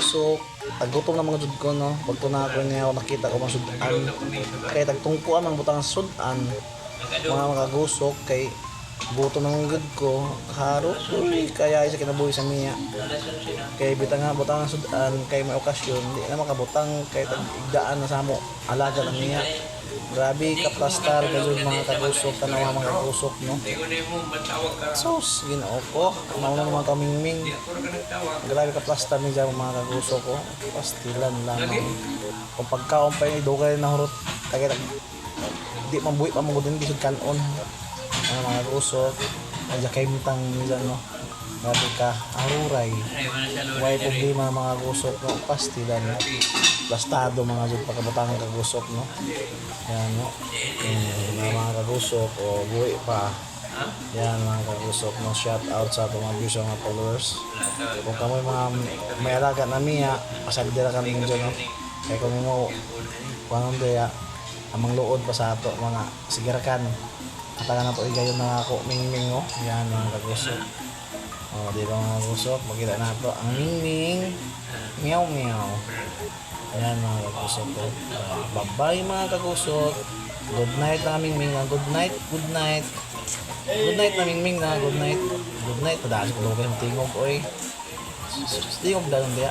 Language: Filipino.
kagusok, tagutom na mga jud ko no. Pagto na ako ako nakita ko mga sudan. Kay tagtungko ang butang sudan. Mga mga kagusok kay buto ng good ko. Haro. Uy kaya isa kinabuhi sa miya. Kay bitang nga butang ng sudan kay may okasyon. Di na makabutang kay tagigdaan na sa mo alaga ng miya. Grabe ka plastar ka jud mga kagusok tanawa mga kagusok no? Sus ginoo ko. Mauna naman kamingming grabe ka plastar ni dyan mga kagusok ko pastilan lamang kung pagkaon pa yun idugay na hurot kaya di mabuhi pa mo din bisod kanon ang mga kagusok adya kay mitang dyan no? Grabe ka aruray. Way problema mga gusok no? Pastilan no? Bastado mga jud pagkabutangan kagusok no? Yan no? Mm, mga mga kagusok o buhi pa. Yan mga kagusok no? Shout out sa mga views mga followers. Kung kamo mga may alaga na miya pasabi dira kami dyan no? Kaya kung mo kung anong daya amang luod pa sa ato mga sigarakan katakan na to igayon na ako mingming no yan mga kagusok Oh, di ba mga kagusok? Makita na ito. Ang mingming. Meow meow. Ayan mga kagusok ko. Uh, bye-bye mga kagusok. Good night na mingming na. Good night. Good night. Good night na mingming na. Good night. Good night. Padaan ko lang kayo tingog. Oy. Tingog dalang diya.